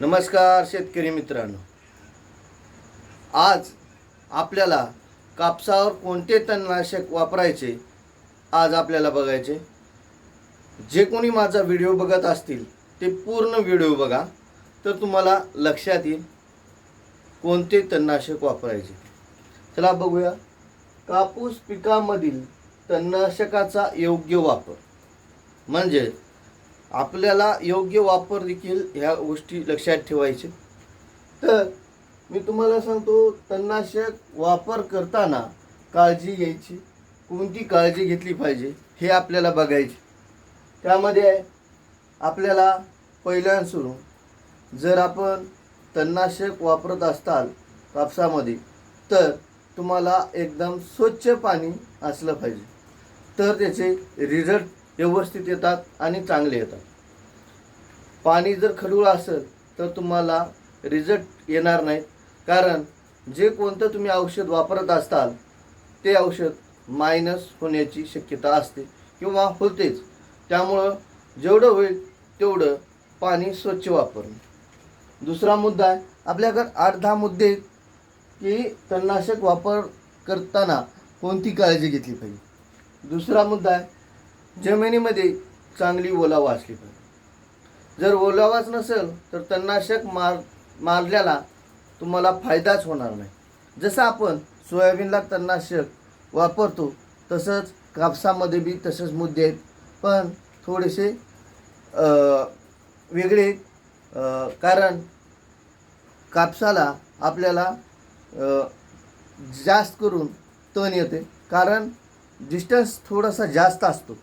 नमस्कार शेतकरी मित्रांनो. आज आपल्याला कापसावर कोणते तणनाशक वापरायचे आज आपल्याला बघायचे. जे कोणी माझा व्हिडिओ बघत असतील ते पूर्ण व्हिडिओ बघा. तर तुम्हाला लक्षात येईल कोणते तणनाशक वापरायचे. चला बघूया. कापूस पिकामधील तणनाशकाचा योग्य वापर. म्हणजे आपल्याला योग्य वापर देखील ह्या गोष्टी लक्षात ठेवायचे. तर मी तुम्हाला सांगतो तणनाशक वापर करताना काळजी घ्यायची. कोणती काळजी घेतली पाहिजे हे आपल्याला बघायचे. त्यामध्ये आहे आपल्याला पहिल्यान सुरू जर आपण तणनाशक वापरत असताल कापसामध्ये तर तुम्हाला एकदम स्वच्छ पाणी असलं पाहिजे. तर त्याचे रिझल्ट व्यवस्थित येतात आणि चांगले येतात. पाणी जर खडूळ असेल तर तुम्हाला रिझल्ट येणार नाही कारण जे कोणतं तुम्ही औषध वापरत असताल ते औषध मायनस होण्याची शक्यता असते किंवा होतेच. त्यामुळं जेवढं होईल तेवढं पाणी स्वच्छ वापरणे दुसरा मुद्दा आहे आपल्याकडे आठ दहा मुद्दे की तणनाशक वापर करताना कोणती काळजी घेतली पाहिजे? दुसरा मुद्दा आहे जमिनीमध्ये चांगली ओलावा असली पाहिजे. जर ओलावाच नसेल तर तणनाशक मार मारल्याला तुम्हाला फायदाच होणार नाही. जसं आपण सोयाबीनला तणनाशक वापरतो तसंच कापसामध्ये बी तसेच मुद्दे आहेत. पण थोडेसे वेगळे कारण कापसाला आपल्याला जास्त करून तण येते. कारण डिस्टन्स थोडासा जास्त असतो.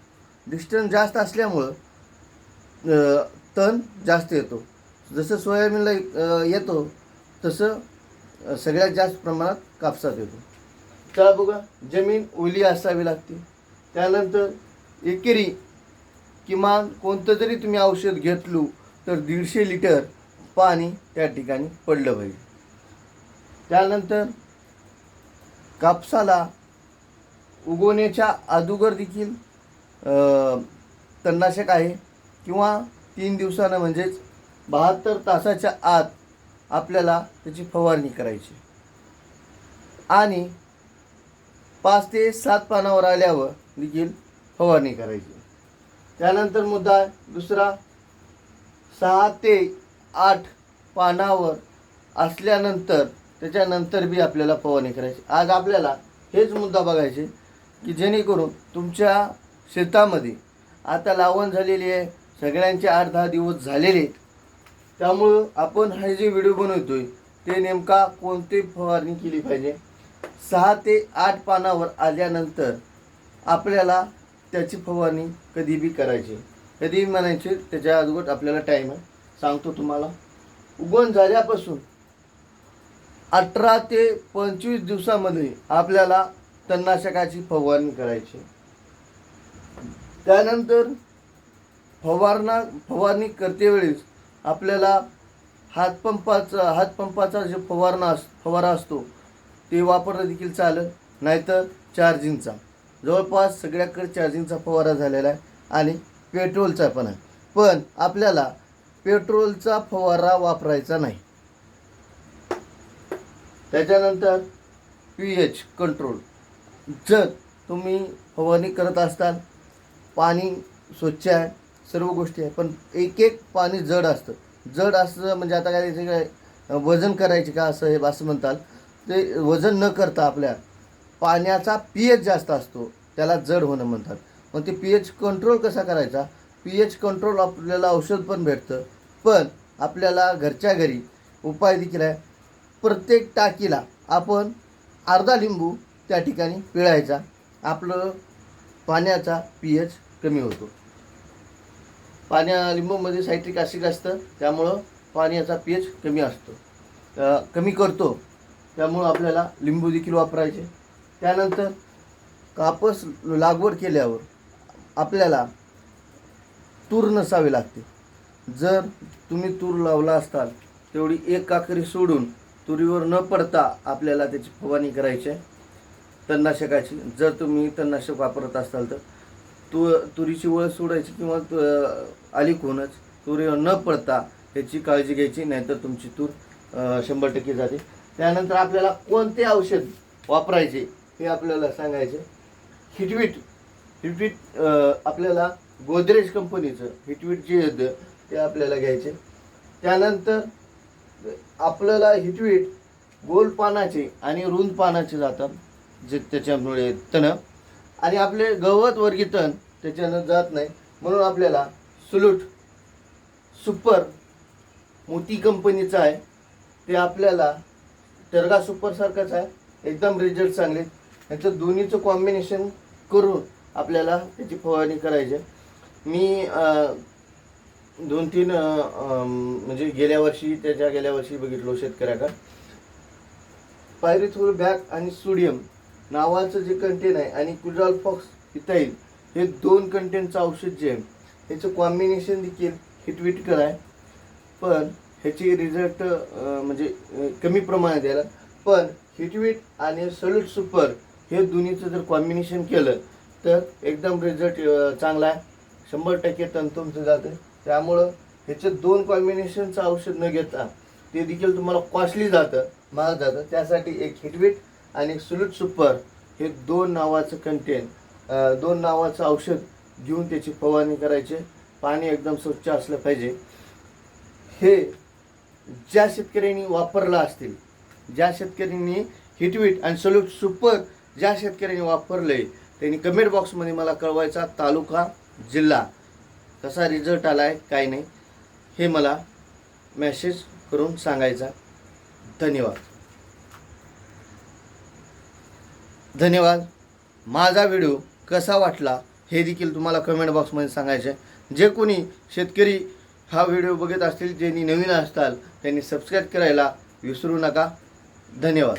डिस्टन्स जास्त असल्यामुळं तण जास्त येतो. जसं सोयाबीनला येतो तसं सगळ्यात जास्त प्रमाणात कापसात येतो. चला बघा जमीन ओली असावी लागते. त्यानंतर एकेरी किमान कोणतं जरी तुम्ही औषध घेतलं तर दीडशे लिटर पाणी त्या ठिकाणी पडलं पाहिजे. त्यानंतर कापसाला उगवण्याच्या अगोदर देखील तणनाशक आहे किंवा तीन दिवसानं म्हणजेच बहात्तर तासाच्या आत आपल्याला त्याची फवारणी करायची. आणि पाच ते सात पानावर आल्यावर देखील फवारणी करायची. त्यानंतर मुद्दा दुसरा सहा ते आठ पानावर असल्यानंतर त्याच्यानंतर बी आपल्याला फवारणी करायची. आज आपल्याला हेच मुद्दा बघायचे की जेणेकरून तुमच्या शेतामध्ये. आता लावण झालेली आहे. सगळ्यांचे आठ दहा दिवस झालेले आहेत. त्यामुळं आपण हे जे व्हिडिओ बनवतोय ते नेमका कोणती फवारणी केली पाहिजे? सहा ते आठ पानावर आल्यानंतर आपल्याला त्याची फवारणी कधी बी करायची. कधी म्हणायचे त्याच्या अगोदर आपल्याला टाईम आहे. सांगतो तुम्हाला. उगवण झाल्यापासून अठरा ते पंचवीस दिवसामध्ये आपल्याला तणनाशकाची फवारणी करायची. त्यानंतर फवारणा फवारणी करतेवेळेस आपल्याला हातपंपाचा हातपंपाचा जे फवारणा अस फवारा असतो ते वापरणं देखील चालेल. नाहीतर चार्जिंगचा जवळपास सगळ्याकडे चार्जिंगचा फवारा झालेला आहे आणि पेट्रोलचा पण आहे. पण आपल्याला पेट्रोलचा फवारा वापरायचा नाही. त्याच्यानंतर पी एच कंट्रोल जर तुम्ही फवारणी करत असताल पाणी स्वच्छ आहे सर्व गोष्टी आहे पण एक एक पाणी जड असतं. जड असतं म्हणजे आता काय त्याचे काय वजन करायचे का असं हे असं म्हणताल. ते वजन न करता आपल्या पाण्याचा पी एच जास्त असतो त्याला जड होणं म्हणतात. मग ते पी एच कंट्रोल कसा करायचा? पी एच कंट्रोल आपल्याला औषध पण भेटतं पण आपल्याला घरच्या घरी उपाय देखील आहे. प्रत्येक टाकीला आपण अर्धा लिंबू त्या ठिकाणी पिळायचा. आपलं पाण्याचा पी एच कमी होतो. पाण्या लिंबूमध्ये सायट्रिक ॲसिड असतं त्यामुळं पाण्याचा पी एच कमी असतो. कमी करतो त्यामुळं आपल्याला लिंबू देखील वापरायचे. त्यानंतर कापस लागवड केल्यावर आपल्याला तूर नसावी लागते. जर तुम्ही तूर लावला असताल तेवढी एक काकरी सोडून तुरीवर न पडता आपल्याला त्याची फवारणी करायची आहे. तणनाशकाची. जर तुम्ही तणनाशक वापरत असाल तर तू तुरीची वळ सोडायची किंवा आली कोणच तुरीवर न पडता याची काळजी घ्यायची नाहीतर तुमची तूर शंभर टक्के जाते. त्यानंतर आपल्याला कोणते औषध वापरायचे हे आपल्याला सांगायचे? हिटवीट. हिटवीट आपल्याला गोदरेज कंपनीचं हिटवीट जे येतं ते आपल्याला घ्यायचे. त्यानंतर आपल्याला हिटवीट गोल पानाचे आणि रुंद पानाचे जातात जे त्याच्यामुळे तण. आणि आपले गवत वर्गीतन त्याच्यानं जात नाही. म्हणून आपल्याला सुलूट सुपर मोती कंपनीचं आहे. ते आपल्याला टर्गा सुपरसारखंच आहे. एकदम रिझल्ट चांगले. याचं दोन्हीचं कॉम्बिनेशन करून आपल्याला त्याची फवारणी करायची मी दोन तीन म्हणजे गेल्या वर्षी त्याच्या गेल्या वर्षी बघितलो शेतकऱ्याकडं. पायरिथोल बॅक आणि सोडियम. नावाचं जे कंटेन आहे आणि कुड्रॉल फॉक्स इथाईल हे दोन कंटेनचं औषध जे आहे ह्याचं कॉम्बिनेशन देखील हिटविटकर आहे पण ह्याची रिझल्ट म्हणजे कमी प्रमाणात द्यायला. पण हिटविट आणि सल्यूट सुपर हे दोन्हीचं जर कॉम्बिनेशन केलं तर एकदम रिझल्ट चांगला आहे. शंभर टक्के तंतुमचं जातं. त्यामुळं ह्याचं दोन कॉम्बिनेशनचं औषध न घेता ते देखील तुम्हाला कॉस्टली जातं महाग जातं. त्यासाठी एक हिटविट आणि सुलूट सुपर हे दोन नावाचं कंटेन दोन नावाचं औषध घेऊन त्याची फवारणी करायचे. पाणी एकदम स्वच्छ असलं पाहिजे. हे ज्या शेतकऱ्यांनी वापरलं असतील ज्या शेतकऱ्यांनी हिटवीट आणि सल्यूट सुपर ज्या शेतकऱ्यांनी वापरलंय त्यांनी कमेंट बॉक्समध्ये मला कळवायचा तालुका जिल्हा. कसा रिझल्ट आला आहे काय नाही हे मला मॅसेज करून सांगायचा. धन्यवाद. धन्यवाद. माझा व्हिडिओ कसा वाटला हे देखील तुम्हाला कमेंट बॉक्समध्ये सांगायचे जे कोणी शेतकरी हा व्हिडिओ बघत असतील ज्यांनी नवीन असताल त्यांनी सबस्क्राईब करायला विसरू नका. धन्यवाद.